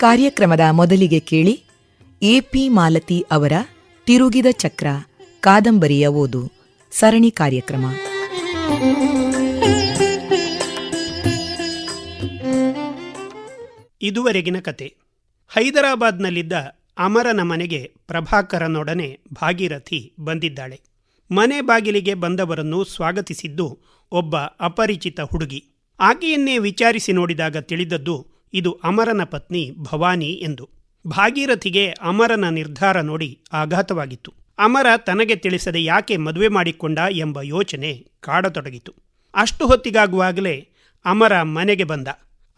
ಕಾರ್ಯಕ್ರಮದ ಮೊದಲಿಗೆ ಕೇಳಿ ಎಪಿ ಮಾಲತಿ ಅವರ ತಿರುಗಿದ ಚಕ್ರ ಕಾದಂಬರಿಯ ಓದು ಸರಣಿ ಕಾರ್ಯಕ್ರಮ. ಇದುವರೆಗಿನ ಕತೆ. ಹೈದರಾಬಾದ್ನಲ್ಲಿದ್ದ ಅಮರನ ಮನೆಗೆ ಪ್ರಭಾಕರನೊಡನೆ ಭಾಗೀರಥಿ ಬಂದಿದ್ದಾಳೆ. ಮನೆ ಬಾಗಿಲಿಗೆ ಬಂದವರನ್ನು ಸ್ವಾಗತಿಸಿದ್ದು ಒಬ್ಬ ಅಪರಿಚಿತ ಹುಡುಗಿ. ಆಕೆಯನ್ನೇ ವಿಚಾರಿಸಿ ನೋಡಿದಾಗ ತಿಳಿದದ್ದು ಇದು ಅಮರನ ಪತ್ನಿ ಭವಾನಿ ಎಂದು. ಭಾಗೀರಥಿಗೆ ಅಮರನ ನಿರ್ಧಾರ ನೋಡಿ ಆಘಾತವಾಗಿತ್ತು. ಅಮರ ತನಗೆ ತಿಳಿಸದೆ ಯಾಕೆ ಮದುವೆ ಮಾಡಿಕೊಂಡ ಎಂಬ ಯೋಚನೆ ಕಾಡತೊಡಗಿತು. ಅಷ್ಟು ಹೊತ್ತಿಗಾಗುವಾಗಲೇ ಅಮರ ಮನೆಗೆ ಬಂದ.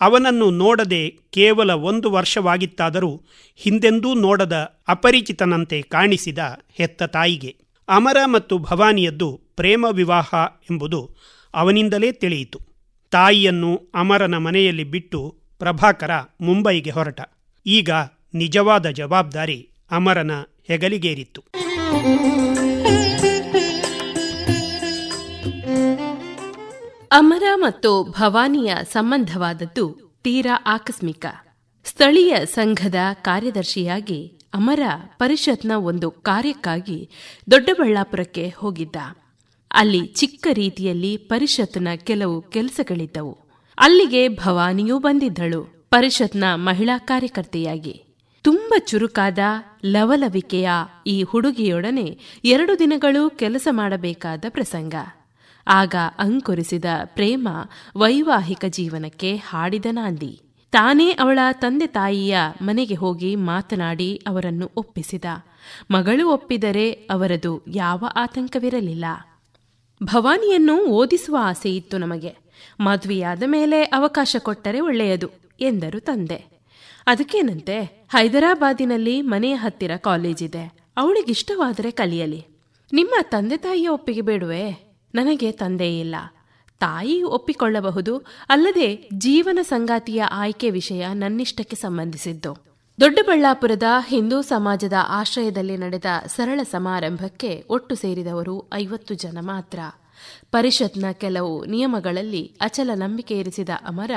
ಅವನನ್ನು ನೋಡದೆ ಕೇವಲ ಒಂದು ವರ್ಷವಾಗಿತ್ತಾದರೂ ಹಿಂದೆಂದೂ ನೋಡದ ಅಪರಿಚಿತನಂತೆ ಕಾಣಿಸಿದ ಹೆತ್ತ ತಾಯಿಗೆ. ಅಮರ ಮತ್ತು ಭವಾನಿಯದ್ದು ಪ್ರೇಮ ವಿವಾಹ ಎಂಬುದು ಅವನಿಂದಲೇ ತಿಳಿಯಿತು. ತಾಯಿಯನ್ನು ಅಮರನ ಮನೆಯಲ್ಲಿ ಬಿಟ್ಟು ಪ್ರಭಾಕರ ಮುಂಬೈಗೆ ಹೊರಟ. ಈಗ ನಿಜವಾದ ಜವಾಬ್ದಾರಿ ಅಮರನ ಹೆಗಲಿಗೇರಿತ್ತು. ಅಮರ ಮತ್ತು ಭವಾನಿಯ ಸಂಬಂಧವಾದದ್ದು ತೀರಾ ಆಕಸ್ಮಿಕ. ಸ್ಥಳೀಯ ಸಂಘದ ಕಾರ್ಯದರ್ಶಿಯಾಗಿ ಅಮರ ಪರಿಷತ್ನ ಒಂದು ಕಾರ್ಯಕ್ಕಾಗಿ ದೊಡ್ಡಬಳ್ಳಾಪುರಕ್ಕೆ ಹೋಗಿದ್ದ. ಅಲ್ಲಿ ಚಿಕ್ಕ ರೀತಿಯಲ್ಲಿ ಪರಿಷತ್ನ ಕೆಲವು ಕೆಲಸಗಳಿದ್ದವು. ಅಲ್ಲಿಗೆ ಭವಾನಿಯೂ ಬಂದಿದ್ದಳು. ಪರಿಷತ್ನ ಮಹಿಳಾ ಕಾರ್ಯಕರ್ತೆಯಾಗಿ. ತುಂಬ ಚುರುಕಾದ ಲವಲವಿಕೆಯ ಈ ಹುಡುಗಿಯೊಡನೆ ಎರಡು ದಿನಗಳು ಕೆಲಸ ಮಾಡಬೇಕಾದ ಪ್ರಸಂಗ. ಆಗ ಅಂಕುರಿಸಿದ ಪ್ರೇಮ ವೈವಾಹಿಕ ಜೀವನಕ್ಕೆ ಹಾಡಿದ ನಾಂದಿ. ತಾನೇ ಅವಳ ತಂದೆ ತಾಯಿಯ ಮನೆಗೆ ಹೋಗಿ ಮಾತನಾಡಿ ಅವರನ್ನು ಒಪ್ಪಿಸಿದ. ಮಗಳು ಒಪ್ಪಿದರೆ ಅವರದು ಯಾವ ಆತಂಕವಿರಲಿಲ್ಲ. ಭವಾನಿಯನ್ನು ಓದಿಸುವ ಆಸೆ ಇತ್ತು ನಮಗೆ. ಮದುವೆಯಾದ ಮೇಲೆ ಅವಕಾಶ ಕೊಟ್ಟರೆ ಒಳ್ಳೆಯದು, ಎಂದರು ತಂದೆ. ಅದಕ್ಕೇನಂತೆ, ಹೈದರಾಬಾದಿನಲ್ಲಿ ಮನೆಯ ಹತ್ತಿರ ಕಾಲೇಜಿದೆ ಅವಳಿಗಿಷ್ಟವಾದರೆ ಕಲಿಯಲಿ. ನಿಮ್ಮ ತಂದೆ ತಾಯಿಯ ಒಪ್ಪಿಗೆ ಬೇಡುವೆ, ನನಗೆ ತಂದೆ ಇಲ್ಲ. ತಾಯಿ ಒಪ್ಪಿಕೊಳ್ಳಬಹುದು, ಅಲ್ಲದೆ ಜೀವನ ಸಂಗಾತಿಯ ಆಯ್ಕೆ ವಿಷಯ ನನ್ನಿಷ್ಟಕ್ಕೆ ಸಂಬಂಧಿಸಿದ್ದು. ದೊಡ್ಡಬಳ್ಳಾಪುರದ ಹಿಂದೂ ಸಮಾಜದ ಆಶ್ರಯದಲ್ಲಿ ನಡೆದ ಸರಳ ಸಮಾರಂಭಕ್ಕೆ ಒಟ್ಟು ಸೇರಿದವರು ಐವತ್ತು ಜನ ಮಾತ್ರ. ಪರಿಷತ್ನ ಕೆಲವು ನಿಯಮಗಳಲ್ಲಿ ಅಚಲ ನಂಬಿಕೆ ಇರಿಸಿದ ಅಮರ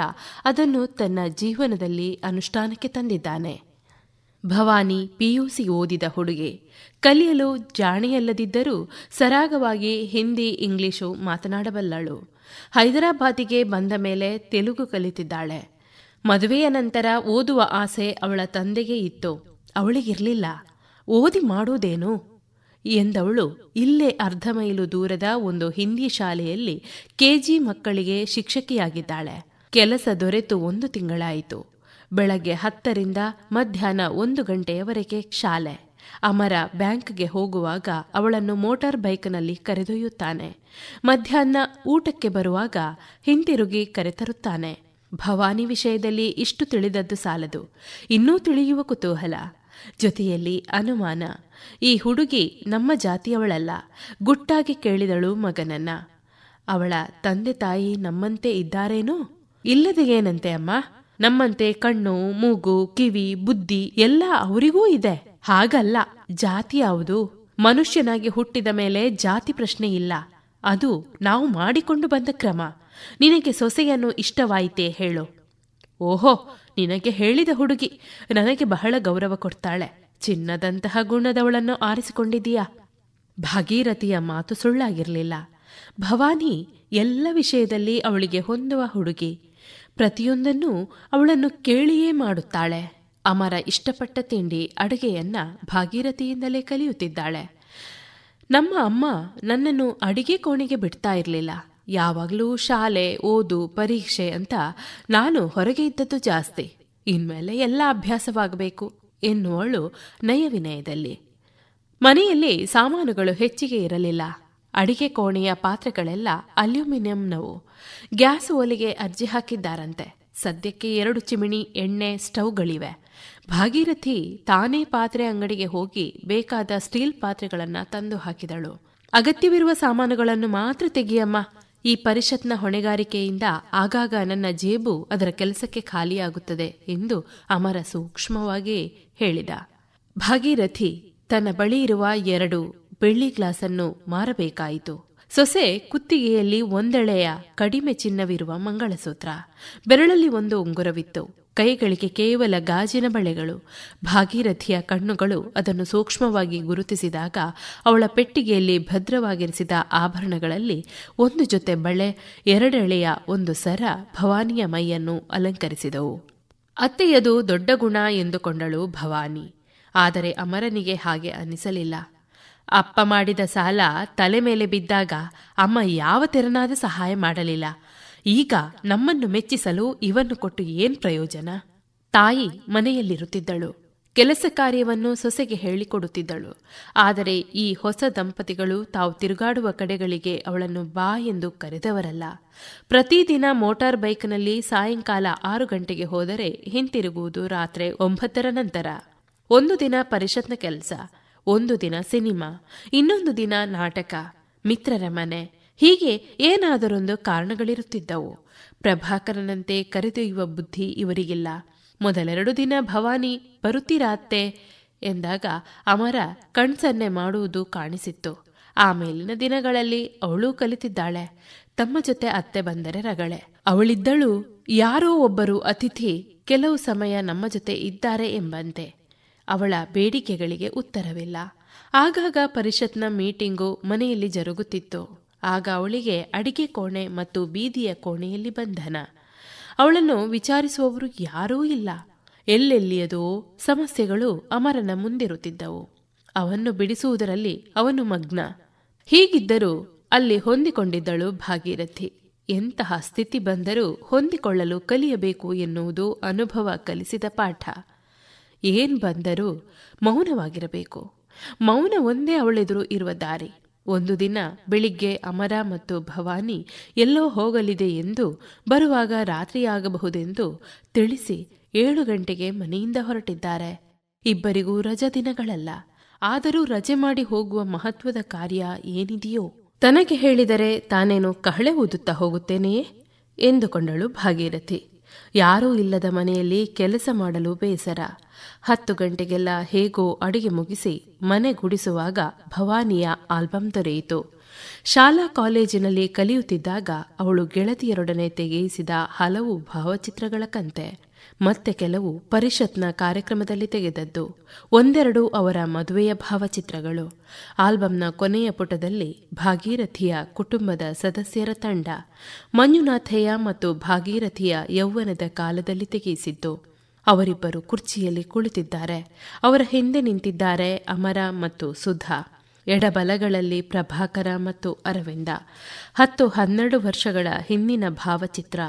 ಅದನ್ನು ತನ್ನ ಜೀವನದಲ್ಲಿ ಅನುಷ್ಠಾನಕ್ಕೆ ತಂದಿದ್ದಾನೆ. ಭವಾನಿ ಪಿಯುಸಿ ಓದಿದ ಹುಡುಗಿ, ಕಲಿಯಲು ಜಾಣಿಯಲ್ಲದಿದ್ದರೂ ಸರಾಗವಾಗಿ ಹಿಂದಿ ಇಂಗ್ಲಿಷು ಮಾತನಾಡಬಲ್ಲಳು. ಹೈದರಾಬಾದಿಗೆ ಬಂದ ಮೇಲೆ ತೆಲುಗು ಕಲಿತಿದ್ದಾಳೆ. ಮದುವೆಯ ನಂತರ ಓದುವ ಆಸೆ ಅವಳ ತಂದೆಗೆ ಇತ್ತು. ಅವಳಿಗಿರಲಿಲ್ಲ. ಓದಿ ಮಾಡುವುದೇನು? ಎಂದವಳು ಇಲ್ಲೇ ಅರ್ಧ ಮೈಲು ದೂರದ ಒಂದು ಹಿಂದಿ ಶಾಲೆಯಲ್ಲಿ ಕೆಜಿ ಮಕ್ಕಳಿಗೆ ಶಿಕ್ಷಕಿಯಾಗಿದ್ದಾಳೆ. ಕೆಲಸ ದೊರೆತು ಒಂದು ತಿಂಗಳಾಯಿತು. ಬೆಳಗ್ಗೆ ಹತ್ತರಿಂದ ಮಧ್ಯಾಹ್ನ ಒಂದು ಗಂಟೆಯವರೆಗೆ ಶಾಲೆ. ಅಮರ ಬ್ಯಾಂಕ್ಗೆ ಹೋಗುವಾಗ ಅವಳನ್ನು ಮೋಟಾರ್ ಬೈಕ್ನಲ್ಲಿ ಕರೆದೊಯ್ಯುತ್ತಾನೆ. ಮಧ್ಯಾಹ್ನ ಊಟಕ್ಕೆ ಬರುವಾಗ ಹಿಂತಿರುಗಿ ಕರೆತರುತ್ತಾನೆ. ಭವಾನಿ ವಿಷಯದಲ್ಲಿ ಇಷ್ಟು ತಿಳಿದದ್ದು ಸಾಲದು. ಇನ್ನೂ ತಿಳಿಯುವ ಕುತೂಹಲ. ಜೊತೆಯಲ್ಲಿ ಅನುಮಾನ, ಈ ಹುಡುಗಿ ನಮ್ಮ ಜಾತಿಯವಳಲ್ಲ, ಗುಟ್ಟಾಗಿ ಕೇಳಿದಳು ಮಗನನ್ನ. ಅವಳ ತಂದೆ ತಾಯಿ ನಮ್ಮಂತೆ ಇದ್ದಾರೇನೋ? ಇಲ್ಲದೆ ಏನಂತೆ ಅಮ್ಮ? ನಮ್ಮಂತೆ ಕಣ್ಣು, ಮೂಗು, ಕಿವಿ, ಬುದ್ಧಿ ಎಲ್ಲ ಅವರಿಗೂ ಇದೆ. ಹಾಗಲ್ಲ, ಜಾತಿ ಯಾವುದು? ಮನುಷ್ಯನಾಗಿ ಹುಟ್ಟಿದ ಮೇಲೆ ಜಾತಿ ಪ್ರಶ್ನೆ ಇಲ್ಲ. ಅದು ನಾವು ಮಾಡಿಕೊಂಡು ಬಂದ ಕ್ರಮ. ನಿನಗೆ ಸೊಸೆಯನ್ನು ಇಷ್ಟವಾಯಿತೇ ಹೇಳು. ಓಹೋ, ನಿನಗೆ ಹೇಳಿದ ಹುಡುಗಿ. ನನಗೆ ಬಹಳ ಗೌರವ ಕೊಡ್ತಾಳೆ. ಚಿನ್ನದಂತಹ ಗುಣದವಳನ್ನು ಆರಿಸಿಕೊಂಡಿದೀಯಾ ಭಾಗೀರಥಿಯ ಮಾತು ಸುಳ್ಳಾಗಿರಲಿಲ್ಲ. ಭವಾನಿ, ಎಲ್ಲ ವಿಷಯದಲ್ಲಿ ಅವಳಿಗೆ ಹೊಂದುವ ಹುಡುಗಿ. ಪ್ರತಿಯೊಂದನ್ನು ಅವಳನ್ನು ಕೇಳಿಯೇ ಮಾಡುತ್ತಾಳೆ. ಅಮರ ಇಷ್ಟಪಟ್ಟ ತಿಂಡಿ, ಅಡುಗೆಯನ್ನ ಭಾಗೀರಥಿಯಿಂದಲೇ ಕಲಿಯುತ್ತಿದ್ದಾಳೆ. ನಮ್ಮ ಅಮ್ಮ ನನ್ನನ್ನು ಅಡಿಗೆ ಕೋಣೆಗೆ ಬಿಡ್ತಾ ಇರಲಿಲ್ಲ. ಯಾವಾಗಲೂ ಶಾಲೆ, ಓದು, ಪರೀಕ್ಷೆ ಅಂತ ನಾನು ಹೊರಗೆ ಇದ್ದದ್ದು ಜಾಸ್ತಿ. ಇನ್ಮೇಲೆ ಎಲ್ಲ ಅಭ್ಯಾಸವಾಗಬೇಕು, ಎನ್ನುವಳು ನಯವಿನಯದಲ್ಲಿ. ಮನೆಯಲ್ಲಿ ಸಾಮಾನುಗಳು ಹೆಚ್ಚಿಗೆ ಇರಲಿಲ್ಲ. ಅಡಿಗೆ ಕೋಣೆಯ ಪಾತ್ರೆಗಳೆಲ್ಲ ಅಲ್ಯೂಮಿನಿಯಂನವು. ಗ್ಯಾಸ್ ಒಲೆಗೆ ಅರ್ಜಿ ಹಾಕಿದ್ದಾರಂತೆ. ಸದ್ಯಕ್ಕೆ ಎರಡು ಚಿಮಿಣಿ ಎಣ್ಣೆ ಸ್ಟವ್ಗಳಿವೆ. ಭಾಗೀರಥಿ ತಾನೇ ಪಾತ್ರೆ ಅಂಗಡಿಗೆ ಹೋಗಿ ಬೇಕಾದ ಸ್ಟೀಲ್ ಪಾತ್ರೆಗಳನ್ನು ತಂದು ಹಾಕಿದಳು. ಅಗತ್ಯವಿರುವ ಸಾಮಾನುಗಳನ್ನು ಮಾತ್ರ ತೆಗಿಯಮ್ಮ. ಈ ಪರಿಷತ್ನ ಹೊಣೆಗಾರಿಕೆಯಿಂದ ಆಗಾಗ ನನ್ನ ಜೇಬು ಅದರ ಕೆಲಸಕ್ಕೆ ಖಾಲಿಯಾಗುತ್ತದೆ ಎಂದು ಅಮರ ಸೂಕ್ಷ್ಮವಾಗಿ ಹೇಳಿದ. ಭಾಗೀರಥಿ, ತನ್ನ ಬಳಿ ಇರುವ ಎರಡು ಬೆಳ್ಳಿ ಗ್ಲಾಸನ್ನು ಮಾರಬೇಕಾಯಿತು. ಸೊಸೆ ಕುತ್ತಿಗೆಯಲ್ಲಿ ಒಂದೆಳೆಯ ಕಡಿಮೆ ಚಿನ್ನವಿರುವ ಮಂಗಳಸೂತ್ರ. ಬೆರಳಲ್ಲಿ ಒಂದು ಉಂಗುರವಿತ್ತು. ಕೈಗಳಿಗೆ ಕೇವಲ ಗಾಜಿನ ಬಳೆಗಳು, ಭಾಗೀರಥಿಯ ಕಣ್ಣುಗಳು ಅದನ್ನು ಸೂಕ್ಷ್ಮವಾಗಿ ಗುರುತಿಸಿದಾಗ ಅವಳ ಪೆಟ್ಟಿಗೆಯಲ್ಲಿ ಭದ್ರವಾಗಿರಿಸಿದ ಆಭರಣಗಳಲ್ಲಿ ಒಂದು ಜೊತೆ ಬಳೆ, ಎರಡೆಳೆಯ ಒಂದು ಸರ ಭವಾನಿಯ ಮೈಯನ್ನು ಅಲಂಕರಿಸಿದವು. ಅತ್ತೆಯದು ದೊಡ್ಡ ಗುಣ ಎಂದುಕೊಂಡಳು ಭವಾನಿ. ಆದರೆ ಅಮರನಿಗೆ ಹಾಗೆ ಅನ್ನಿಸಲಿಲ್ಲ ಅಪ್ಪ ಮಾಡಿದ ಸಾಲ ತಲೆ ಮೇಲೆ ಬಿದ್ದಾಗ ಅಮ್ಮ ಯಾವ ತೆರನಾದ ಸಹಾಯ ಮಾಡಲಿಲ್ಲ. ಈಗ ನಮ್ಮನ್ನು ಮೆಚ್ಚಿಸಲು ಇವನ್ನು ಕೊಟ್ಟು ಏನ್ ಪ್ರಯೋಜನ? ತಾಯಿ ಮನೆಯಲ್ಲಿರುತ್ತಿದ್ದಳು. ಕೆಲಸ ಕಾರ್ಯವನ್ನು ಸೊಸೆಗೆ ಹೇಳಿಕೊಡುತ್ತಿದ್ದಳು. ಆದರೆ ಈ ಹೊಸ ದಂಪತಿಗಳು ತಾವು ತಿರುಗಾಡುವ ಕಡೆಗಳಿಗೆ ಅವಳನ್ನು ಬಾ ಎಂದು ಕರೆದವರಲ್ಲ. ಪ್ರತಿದಿನ ಮೋಟಾರ್ ಬೈಕ್ನಲ್ಲಿ ಸಾಯಂಕಾಲ ಆರು ಗಂಟೆಗೆ ಹೋದರೆ ಹಿಂತಿರುಗುವುದು ರಾತ್ರಿ ಒಂಬತ್ತರ ನಂತರ. ಒಂದು ದಿನ ಪರಿಷತ್ನ ಕೆಲಸ, ಒಂದು ದಿನ ಸಿನಿಮಾ, ಇನ್ನೊಂದು ದಿನ ನಾಟಕ, ಮಿತ್ರರ ಮನೆ ಹೀಗೆ ಏನಾದರೊಂದು ಕಾರಣಗಳಿರುತ್ತಿದ್ದವು. ಪ್ರಭಾಕರನಂತೆ ಕರೆದೊಯ್ಯುವ ಬುದ್ಧಿ ಇವರಿಗಿಲ್ಲ. ಮೊದಲೆರಡು ದಿನ ಭವಾನಿ ಬರುತ್ತೀರಾತ್ತೆ ಎಂದಾಗ ಅಮರ ಕಣ್ಸನ್ನೆ ಮಾಡುವುದು ಕಾಣಿಸಿತ್ತು. ಆಮೇಲಿನ ದಿನಗಳಲ್ಲಿ ಅವಳೂ ಕಲಿತಿದ್ದಾಳೆ. ತಮ್ಮ ಜೊತೆ ಅತ್ತೆ ಬಂದರೆ ರಗಳೆ. ಅವಳಿದ್ದಳು, ಯಾರೋ ಒಬ್ಬರು ಅತಿಥಿ, ಕೆಲವು ಸಮಯ ನಮ್ಮ ಜೊತೆ ಇದ್ದಾರೆ ಎಂಬಂತೆ. ಅವಳ ಬೇಡಿಕೆಗಳಿಗೆ ಉತ್ತರವಿಲ್ಲ. ಆಗಾಗ ಪರಿಷತ್ನ ಮೀಟಿಂಗು ಮನೆಯಲ್ಲಿ ಜರುಗುತ್ತಿತ್ತು. ಆಗ ಅವಳಿಗೆ ಅಡಿಗೆ ಕೋಣೆ ಮತ್ತು ಬೀದಿಯ ಕೋಣೆಯಲ್ಲಿ ಬಂಧನ. ಅವಳನ್ನು ವಿಚಾರಿಸುವವರು ಯಾರೂ ಇಲ್ಲ. ಎಲ್ಲೆಲ್ಲಿಯದೋ ಸಮಸ್ಯೆಗಳು ಅಮರನ ಮುಂದಿರುತ್ತಿದ್ದವು ಅವನ್ನು ಬಿಡಿಸುವುದರಲ್ಲಿ ಅವನು ಮಗ್ನ. ಹೀಗಿದ್ದರೂ ಅಲ್ಲಿ ಹೊಂದಿಕೊಂಡಿದ್ದಳು ಭಾಗೀರಥಿ. ಎಂತಹ ಸ್ಥಿತಿ ಬಂದರೂ ಹೊಂದಿಕೊಳ್ಳಲು ಕಲಿಯಬೇಕು ಎನ್ನುವುದು ಅನುಭವ ಕಲಿಸಿದ ಪಾಠ. ಏನ್ ಬಂದರೂ ಮೌನವಾಗಿರಬೇಕು. ಮೌನ ಒಂದೇ ಅವಳೆದುರು ಇರುವ ದಾರಿ. ಒಂದು ದಿನ ಬೆಳಿಗ್ಗೆ ಅಮರ ಮತ್ತು ಭವಾನಿ ಎಲ್ಲೋ ಹೋಗಲಿದೆ ಎಂದು ಬರುವಾಗ ರಾತ್ರಿಯಾಗಬಹುದೆಂದು ತಿಳಿಸಿ ಏಳು ಗಂಟೆಗೆ ಮನೆಯಿಂದ ಹೊರಟಿದ್ದಾರೆ. ಇಬ್ಬರಿಗೂ ರಜಾ ದಿನಗಳಲ್ಲ. ಆದರೂ ರಜೆ ಮಾಡಿ ಹೋಗುವ ಮಹತ್ವದ ಕಾರ್ಯ ಏನಿದೆಯೋ? ತನಗೆ ಹೇಳಿದರೆ ತಾನೇನು ಕಹಳೆ ಊದುತ್ತಾ ಹೋಗುತ್ತೇನೆಯೇ? ಎಂದುಕೊಂಡಳು ಭಾಗೀರಥಿ. ಯಾರೂ ಇಲ್ಲದ ಮನೆಯಲ್ಲಿ ಕೆಲಸ ಮಾಡಲು ಬೇಸರ. ಹತ್ತು ಗಂಟೆಗೆಲ್ಲ ಹೇಗೋ ಅಡಿಗೆ ಮುಗಿಸಿ ಮನೆ ಗುಡಿಸುವಾಗ ಭವಾನಿಯ ಆಲ್ಬಮ್ ದೊರೆಯಿತು. ಶಾಲಾ ಕಾಲೇಜಿನಲ್ಲಿ ಕಲಿಯುತ್ತಿದ್ದಾಗ ಅವಳು ಗೆಳತಿಯರೊಡನೆ ತೆಗೆಯಿಸಿದ ಹಲವು ಭಾವಚಿತ್ರಗಳ ಕಂತೆ. ಮತ್ತೆ ಕೆಲವು ಪರಿಷತ್ನ ಕಾರ್ಯಕ್ರಮದಲ್ಲಿ ತೆಗೆದದ್ದು. ಒಂದೆರಡು ಅವರ ಮದುವೆಯ ಭಾವಚಿತ್ರಗಳು. ಆಲ್ಬಂನ ಕೊನೆಯ ಪುಟದಲ್ಲಿ ಭಾಗೀರಥಿಯ ಕುಟುಂಬದ ಸದಸ್ಯರ ತಂಡ. ಮಂಜುನಾಥಯ್ಯ ಮತ್ತು ಭಾಗೀರಥಿಯ ಯೌವನದ ಕಾಲದಲ್ಲಿ ತೆಗೆಯಿಸಿದ್ದು ಅವರಿಬ್ಬರು ಕುರ್ಚಿಯಲ್ಲಿ ಕುಳಿತಿದ್ದಾರೆ. ಅವರ ಹಿಂದೆ ನಿಂತಿದ್ದಾರೆ ಅಮರ ಮತ್ತು ಸುಧಾ. ಎಡಬಲಗಳಲ್ಲಿ ಪ್ರಭಾಕರ ಮತ್ತು ಅರವಿಂದ. ಹತ್ತು ಹನ್ನೆರಡು ವರ್ಷಗಳ ಹಿಂದಿನ ಭಾವಚಿತ್ರ.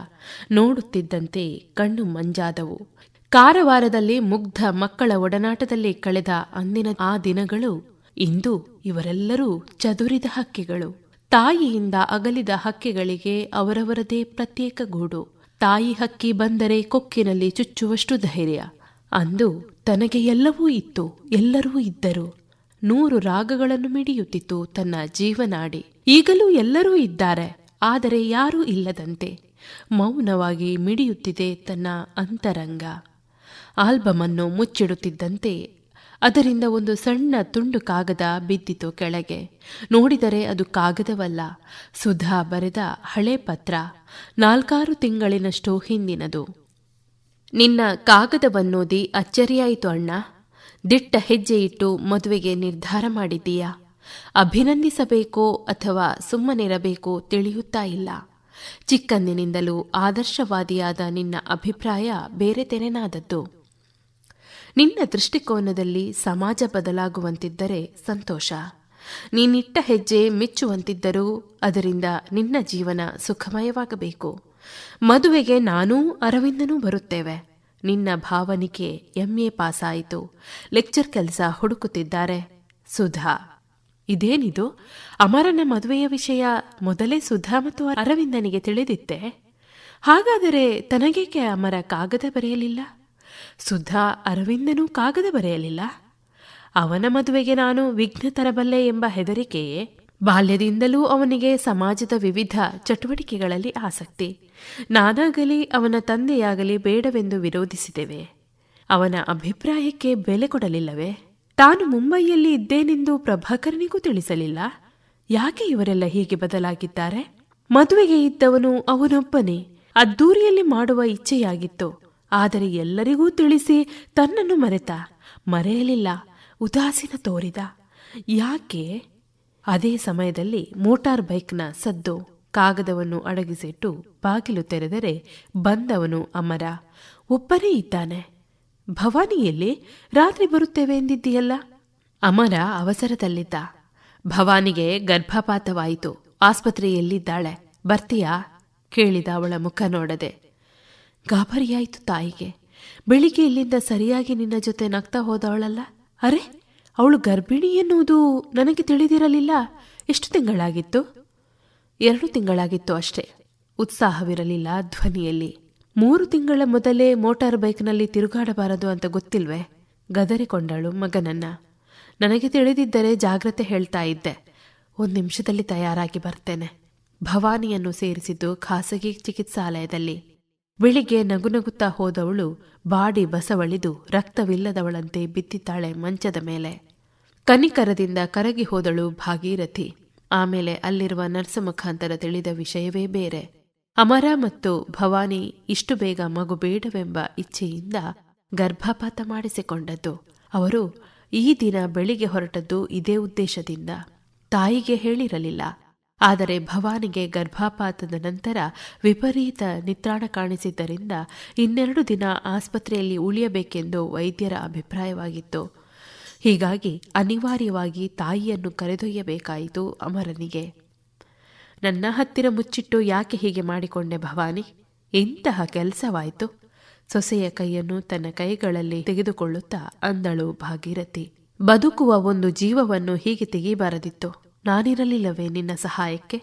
ನೋಡುತ್ತಿದ್ದಂತೆ ಕಣ್ಣು ಮಂಜಾದವು. ಕಾರವಾರದಲ್ಲಿ ಮುಗ್ಧ ಮಕ್ಕಳ ಒಡನಾಟದಲ್ಲಿ ಕಳೆದ ಅಂದಿನ ಆ ದಿನಗಳು. ಇಂದು ಇವರೆಲ್ಲರೂ ಚದುರಿದ ಹಕ್ಕಿಗಳು. ತಾಯಿಯಿಂದ ಅಗಲಿದ ಹಕ್ಕಿಗಳಿಗೆ ಅವರವರದೇ ಪ್ರತ್ಯೇಕ ಗೂಡು. ತಾಯಿ ಹಕ್ಕಿ ಬಂದರೆ ಕೊಕ್ಕಿನಲ್ಲಿ ಚುಚ್ಚುವಷ್ಟು ಧೈರ್ಯ. ಅಂದು ತನಗೆ ಎಲ್ಲವೂ ಇತ್ತು, ಎಲ್ಲರೂ ಇದ್ದರು. ನೂರು ರಾಗಗಳನ್ನು ಮಿಡಿಯುತ್ತಿತ್ತು ತನ್ನ ಜೀವನಾಡಿ. ಈಗಲೂ ಎಲ್ಲರೂ ಇದ್ದಾರೆ, ಆದರೆ ಯಾರೂ ಇಲ್ಲದಂತೆ. ಮೌನವಾಗಿ ಮಿಡಿಯುತ್ತಿದೆ ತನ್ನ ಅಂತರಂಗ. ಆಲ್ಬಮನ್ನು ಮುಚ್ಚಿಡುತ್ತಿದ್ದಂತೆ, ಅದರಿಂದ ಒಂದು ಸಣ್ಣ ತುಂಡು ಕಾಗದ ಬಿದ್ದಿತು ಕೆಳಗೆ. ನೋಡಿದರೆ ಅದು ಕಾಗದವಲ್ಲ, ಸುಧಾ ಬರೆದ ಹಳೆ ಪತ್ರ, ನಾಲ್ಕಾರು ತಿಂಗಳಿನಷ್ಟು ಹಿಂದಿನದು. ನಿನ್ನ ಕಾಗದವನ್ನೋದಿ ಅಚ್ಚರಿಯಾಯಿತು ಅಣ್ಣ. ದಿಟ್ಟ ಹೆಜ್ಜೆ ಇಟ್ಟು ಮದುವೆಗೆ ನಿರ್ಧಾರ ಮಾಡಿದ್ದೀಯಾ? ಅಭಿನಂದಿಸಬೇಕೋ ಅಥವಾ ಸುಮ್ಮನಿರಬೇಕೋ ತಿಳಿಯುತ್ತಾ ಇಲ್ಲ. ಚಿಕ್ಕಂದಿನಿಂದಲೂ ಆದರ್ಶವಾದಿಯಾದ ನಿನ್ನ ಅಭಿಪ್ರಾಯ ಬೇರೆ ತೆರೆನಾದದ್ದು. ನಿನ್ನ ದೃಷ್ಟಿಕೋನದಲ್ಲಿ ಸಮಾಜ ಬದಲಾಗುವಂತಿದ್ದರೆ ಸಂತೋಷ. ನೀನಿಟ್ಟ ಹೆಜ್ಜೆ ಮೆಚ್ಚುವಂತಿದ್ದರೂ ಅದರಿಂದ ನಿನ್ನ ಜೀವನ ಸುಖಮಯವಾಗಬೇಕು. ಮದುವೆಗೆ ನಾನೂ ಅರವಿಂದನೂ ಬರುತ್ತೇವೆ. ನಿನ್ನ ಭಾವನಿಕೆ ಎಂಎ ಪಾಸಾಯಿತು. ಲೆಕ್ಚರ್ ಕೆಲಸ ಹುಡುಕುತ್ತಿದ್ದಾರೆ. ಸುಧಾ. ಇದೇನಿದು? ಅಮರನ ಮದುವೆಯ ವಿಷಯ ಮೊದಲೇ ಸುಧಾ ಮತ್ತು ಅರವಿಂದನಿಗೆ ತಿಳಿದಿತ್ತೆ. ಹಾಗಾದರೆ ತನಗೇಕೆ ಅಮರ ಕಾಗದ ಬರೆಯಲಿಲ್ಲ? ಸುಧಾ ಅರವಿಂದನೂ ಕಾಗದ ಬರೆಯಲಿಲ್ಲ? ಅವನ ಮದುವೆಗೆ ನಾನು ವಿಘ್ನ ತರಬಲ್ಲೆ ಎಂಬ ಹೆದರಿಕೆಯೇ? ಬಾಲ್ಯದಿಂದಲೂ ಅವನಿಗೆ ಸಮಾಜದ ವಿವಿಧ ಚಟುವಟಿಕೆಗಳಲ್ಲಿ ಆಸಕ್ತಿ. ನಾನಾಗಲಿ ಅವನ ತಂದೆಯಾಗಲಿ ಬೇಡವೆಂದು ವಿರೋಧಿಸಿದೆವೆ. ಅವನ ಅಭಿಪ್ರಾಯಕ್ಕೆ ಬೆಲೆ ಕೊಡಲಿಲ್ಲವೇ? ತಾನು ಮುಂಬೈಯಲ್ಲಿ ಇದ್ದೇನೆಂದು ಪ್ರಭಾಕರನಿಗೂ ತಿಳಿಸಲಿಲ್ಲ. ಯಾಕೆ ಇವರೆಲ್ಲ ಹೀಗೆ ಬದಲಾಗಿದ್ದಾರೆ? ಮದುವೆಗೆ ಇದ್ದವನು ಅವನೊಬ್ಬನೇ. ಅದ್ದೂರಿಯಲ್ಲಿ ಮಾಡುವ ಇಚ್ಛೆಯಾಗಿತ್ತು. ಆದರೆ ಎಲ್ಲರಿಗೂ ತಿಳಿಸಿ ತನ್ನನ್ನು ಮರೆತ, ಮರೆಯಲಿಲ್ಲ, ಉದಾಸೀನ ತೋರಿದ. ಯಾಕೆ? ಅದೇ ಸಮಯದಲ್ಲಿ ಮೋಟಾರ್ ಬೈಕ್ನ ಸದ್ದು ಕಾಗದವನ್ನು ಅಡಗಿಸಿಟ್ಟು ಬಾಗಿಲು ತೆರೆದರೆ ಬಂದವನು ಅಮರ. ಒಬ್ಬನೇ ಇದ್ದಾನೆ. ಭವಾನಿಯಲ್ಲಿ ರಾತ್ರಿ ಬರುತ್ತೇವೆ ಎಂದಿದ್ದೀಯಲ್ಲ? ಅಮರ ಅವಸರದಲ್ಲಿದ್ದ. ಭವಾನಿಗೆ ಗರ್ಭಪಾತವಾಯಿತು. ಆಸ್ಪತ್ರೆಯಲ್ಲಿದ್ದಾಳೆ ಬರ್ತೀಯಾ? ಕೇಳಿದ ಅವಳ ಮುಖ ನೋಡದೆ. ಗಾಬರಿಯಾಯಿತು ತಾಯಿಗೆ. ಬೆಳಿಗ್ಗೆ ಇಲ್ಲಿಂದ ಸರಿಯಾಗಿ ನಿನ್ನ ಜೊತೆ ನಗ್ತಾ ಹೋದವಳಲ್ಲ? ಅರೆ! ಅವಳು ಗರ್ಭಿಣಿ ಎನ್ನುವುದು ನನಗೆ ತಿಳಿದಿರಲಿಲ್ಲ. ಎಷ್ಟು ತಿಂಗಳಾಗಿತ್ತು? ಎರಡು ತಿಂಗಳಾಗಿತ್ತು ಅಷ್ಟೇ. ಉತ್ಸಾಹವಿರಲಿಲ್ಲ ಧ್ವನಿಯಲ್ಲಿ. ಮೂರು ತಿಂಗಳ ಮೊದಲೇ ಮೋಟಾರ್ ಬೈಕ್ನಲ್ಲಿ ತಿರುಗಾಡಬಾರದು ಅಂತ ಗೊತ್ತಿಲ್ವೇ? ಗದರಿಕೊಂಡಳು ಮಗನನ್ನ. ನನಗೆ ತಿಳಿದಿದ್ದರೆ ಜಾಗ್ರತೆ ಹೇಳ್ತಾ ಇದ್ದೆ. ಒಂದು ನಿಮಿಷದಲ್ಲಿ ತಯಾರಾಗಿ ಬರ್ತೇನೆ. ಭವಾನಿಯನ್ನು ಸೇರಿಸಿದ್ದು ಖಾಸಗಿ ಚಿಕಿತ್ಸಾಲಯದಲ್ಲಿ. ಬೆಳಿಗ್ಗೆ ನಗುನಗುತ್ತಾ ಹೋದವಳು ಬಾಡಿ ಬಸವಳಿದು ರಕ್ತವಿಲ್ಲದವಳಂತೆ ಬಿತ್ತಿದ್ದಾಳೆ ಮಂಚದ ಮೇಲೆ. ಕನಿಕರದಿಂದ ಕರಗಿ ಹೋದಳು ಭಾಗೀರಥಿ. ಆಮೇಲೆ ಅಲ್ಲಿರುವ ನರ್ಸ ಮುಖಾಂತರ ತಿಳಿದ ವಿಷಯವೇ ಬೇರೆ. ಅಮರ ಮತ್ತು ಭವಾನಿ ಇಷ್ಟು ಬೇಗ ಮಗು ಬೇಡವೆಂಬ ಇಚ್ಛೆಯಿಂದ ಗರ್ಭಪಾತ ಮಾಡಿಸಿಕೊಂಡದ್ದು. ಅವರು ಈ ದಿನ ಬೆಳಿಗ್ಗೆ ಹೊರಟದ್ದು ಇದೇ ಉದ್ದೇಶದಿಂದ. ತಾಯಿಗೆ ಹೇಳಿರಲಿಲ್ಲ. ಆದರೆ ಭವಾನಿಗೆ ಗರ್ಭಪಾತದ ನಂತರ ವಿಪರೀತ ನಿತ್ರಾಣ ಕಾಣಿಸಿದ್ದರಿಂದ ಇನ್ನೆರಡು ದಿನ ಆಸ್ಪತ್ರೆಯಲ್ಲಿ ಉಳಿಯಬೇಕೆಂದು ವೈದ್ಯರ ಅಭಿಪ್ರಾಯವಾಗಿತ್ತು. ಹೀಗಾಗಿ ಅನಿವಾರ್ಯವಾಗಿ ತಾಯಿಯನ್ನು ಕರೆದೊಯ್ಯಬೇಕಾಯಿತು ಅಮರನಿಗೆ. ನನ್ನ ಹತ್ತಿರ ಮುಚ್ಚಿಟ್ಟು ಯಾಕೆ ಹೀಗೆ ಮಾಡಿಕೊಂಡೆ ಭವಾನಿ? ಇಂತಹ ಕೆಲಸವಾಯಿತು. ಸೊಸೆಯ ಕೈಯನ್ನು ತನ್ನ ಕೈಗಳಲ್ಲಿ ತೆಗೆದುಕೊಳ್ಳುತ್ತಾ ಅಂದಳು ಭಾಗೀರಥಿ. ಬದುಕುವ ಒಂದು ಜೀವವನ್ನು ಹೀಗೆ ತೆಗೆಯಬಾರದಿತ್ತು. ನಾನಿರಲಿಲ್ಲವೇ ನಿನ್ನ ಸಹಾಯಕ್ಕೆ?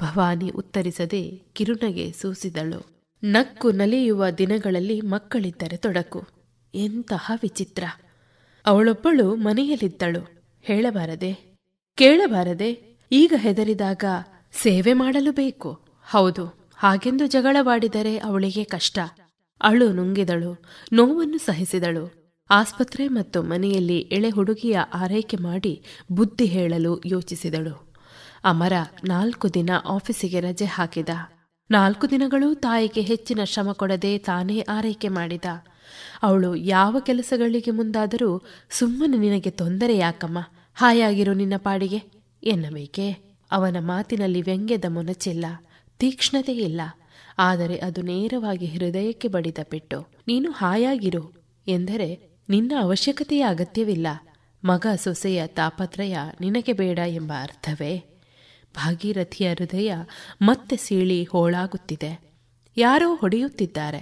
ಭವಾನಿ ಉತ್ತರಿಸದೆ ಕಿರುಣಗೆ ಸೂಸಿದಳು. ನಕ್ಕು ನಲಿಯುವ ದಿನಗಳಲ್ಲಿ ಮಕ್ಕಳಿದ್ದರೆ ತೊಡಕು. ಎಂತಹ ವಿಚಿತ್ರ. ಅವಳೊಬ್ಬಳು ಮನೆಯಲ್ಲಿದ್ದಳು. ಹೇಳಬಾರದೆ? ಕೇಳಬಾರದೆ? ಈಗ ಹೆದರಿದಾಗ ಸೇವೆ ಮಾಡಲು ಬೇಕು. ಹೌದು, ಹಾಗೆಂದು ಜಗಳವಾಡಿದರೆ ಅವಳಿಗೆ ಕಷ್ಟ. ಅಳು ನುಂಗಿದಳು, ನೋವನ್ನು ಸಹಿಸಿದಳು. ಆಸ್ಪತ್ರೆ ಮತ್ತು ಮನೆಯಲ್ಲಿ ಎಳೆ ಹುಡುಗಿಯ ಆರೈಕೆ ಮಾಡಿ ಬುದ್ಧಿ ಹೇಳಲು ಯೋಚಿಸಿದಳು. ಅಮರ ನಾಲ್ಕು ದಿನ ಆಫೀಸಿಗೆ ರಜೆ ಹಾಕಿದ. ನಾಲ್ಕು ದಿನಗಳೂ ತಾಯಿಗೆ ಹೆಚ್ಚಿನ ಶ್ರಮ ಕೊಡದೆ ತಾನೇ ಆರೈಕೆ ಮಾಡಿದ. ಅವಳು ಯಾವ ಕೆಲಸಗಳಿಗೆ ಮುಂದಾದರೂ ಸುಮ್ಮನೆ ನಿನಗೆ ತೊಂದರೆ ಯಾಕಮ್ಮ? ಹಾಯಾಗಿರು ನಿನ್ನ ಪಾಡಿಗೆ? ಎನ್ನಬೇಕೆ? ಅವನ ಮಾತಿನಲ್ಲಿ ವ್ಯಂಗ್ಯದ ಮೊನಚಿಲ್ಲ, ತೀಕ್ಷ್ಣತೆ ಇಲ್ಲ. ಆದರೆ ಅದು ನೇರವಾಗಿ ಹೃದಯಕ್ಕೆ ಬಡಿದ ಪೆಟ್ಟು. ನೀನು ಹಾಯಾಗಿರು ಎಂದರೆ ನಿನ್ನ ಅವಶ್ಯಕತೆಯ ಅಗತ್ಯವಿಲ್ಲ. ಮಗ ಸೊಸೆಯ ತಾಪತ್ರಯ ನಿನಗೆ ಬೇಡ ಎಂಬ ಅರ್ಥವೇ? ಭಾಗೀರಥಿಯ ಹೃದಯ ಮತ್ತೆ ಸೀಳಿ ಹೋಳಾಗುತ್ತಿದೆ. ಯಾರೋ ಹೊಡೆಯುತ್ತಿದ್ದಾರೆ.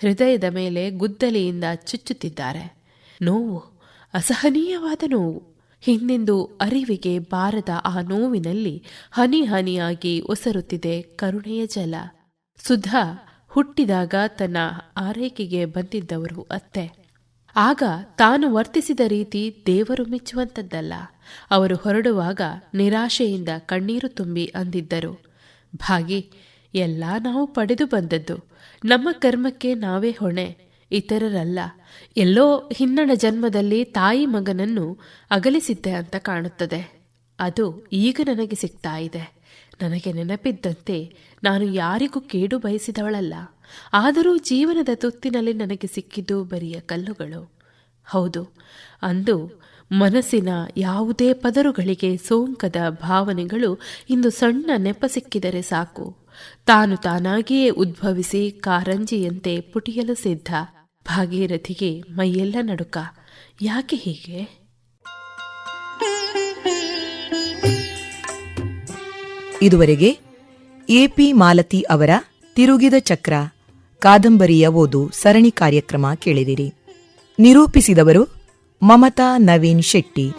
ಹೃದಯದ ಮೇಲೆ ಗುದ್ದಲಿಯಿಂದ ಚುಚ್ಚುತ್ತಿದ್ದಾರೆ. ನೋವು, ಅಸಹನೀಯವಾದ ನೋವು. ಹಿಂದೆಂದು ಅರಿವಿಗೆ ಬಾರದ ಆ ನೋವಿನಲ್ಲಿ ಹನಿ ಹನಿಯಾಗಿ ಒಸರುತ್ತಿದೆ ಕರುಣೆಯ ಜಲ. ಸುಧಾ ಹುಟ್ಟಿದಾಗ ತನ್ನ ಆರೈಕೆಗೆ ಬಂದಿದ್ದವರು ಅತ್ತೆ. ಆಗ ತಾನು ವರ್ತಿಸಿದ ರೀತಿ ದೇವರು ಮೆಚ್ಚುವಂಥದ್ದಲ್ಲ. ಅವರು ಹೊರಡುವಾಗ ನಿರಾಶೆಯಿಂದ ಕಣ್ಣೀರು ತುಂಬಿ ಅಂದಿದ್ದರು. ಭಾಗಿ, ಎಲ್ಲ ನಾವು ಪಡೆದು ಬಂದದ್ದು. ನಮ್ಮ ಕರ್ಮಕ್ಕೆ ನಾವೇ ಹೊಣೆ, ಇತರರಲ್ಲ. ಎಲ್ಲೋ ಹಿನ್ನಡ ಜನ್ಮದಲ್ಲಿ ತಾಯಿ ಮಗನನ್ನು ಅಗಲಿಸಿದ್ದೆ ಅಂತ ಕಾಣುತ್ತದೆ. ಅದು ಈಗ ನನಗೆ ಸಿಗ್ತಾ ಇದೆ. ನನಗೆ ನೆನಪಿದ್ದಂತೆ ನಾನು ಯಾರಿಗೂ ಕೇಡು ಬಯಸಿದವಳಲ್ಲ. ಆದರೂ ಜೀವನದ ತುತ್ತಿನಲ್ಲಿ ನನಗೆ ಸಿಕ್ಕಿದ್ದು ಬರಿಯ ಕಲ್ಲುಗಳು. ಹೌದು, ಅಂದು ಮನಸ್ಸಿನ ಯಾವುದೇ ಪದರುಗಳಿಗೆ ಸೋಂಕದ ಭಾವನೆಗಳು ಇಂದು ಸಣ್ಣ ನೆಪ ಸಿಕ್ಕಿದರೆ ಸಾಕು. ತಾನು ತಾನಾಗಿಯೇ ಉದ್ಭವಿಸಿ ಕಾರಂಜಿಯಂತೆ ಪುಟಿಯಲು ಸಿದ್ಧ. ಭಾಗೀರಥಿಗೆ ಮೈಯೆಲ್ಲ ನಡುಕ. ಯಾಕೆ ಹೀಗೆ? ಇದುವರೆಗೆ ಎಪಿ ಮಾಲತಿ ಅವರ ತಿರುಗಿದ ಚಕ್ರ ಕಾದಂಬರಿಯ ಓದು ಸರಣಿ ಕಾರ್ಯಕ್ರಮ ಕೇಳಿದಿರಿ. ನಿರೂಪಿಸಿದವರು ಮಮತಾ ನವೀನ್ ಶೆಟ್ಟಿ.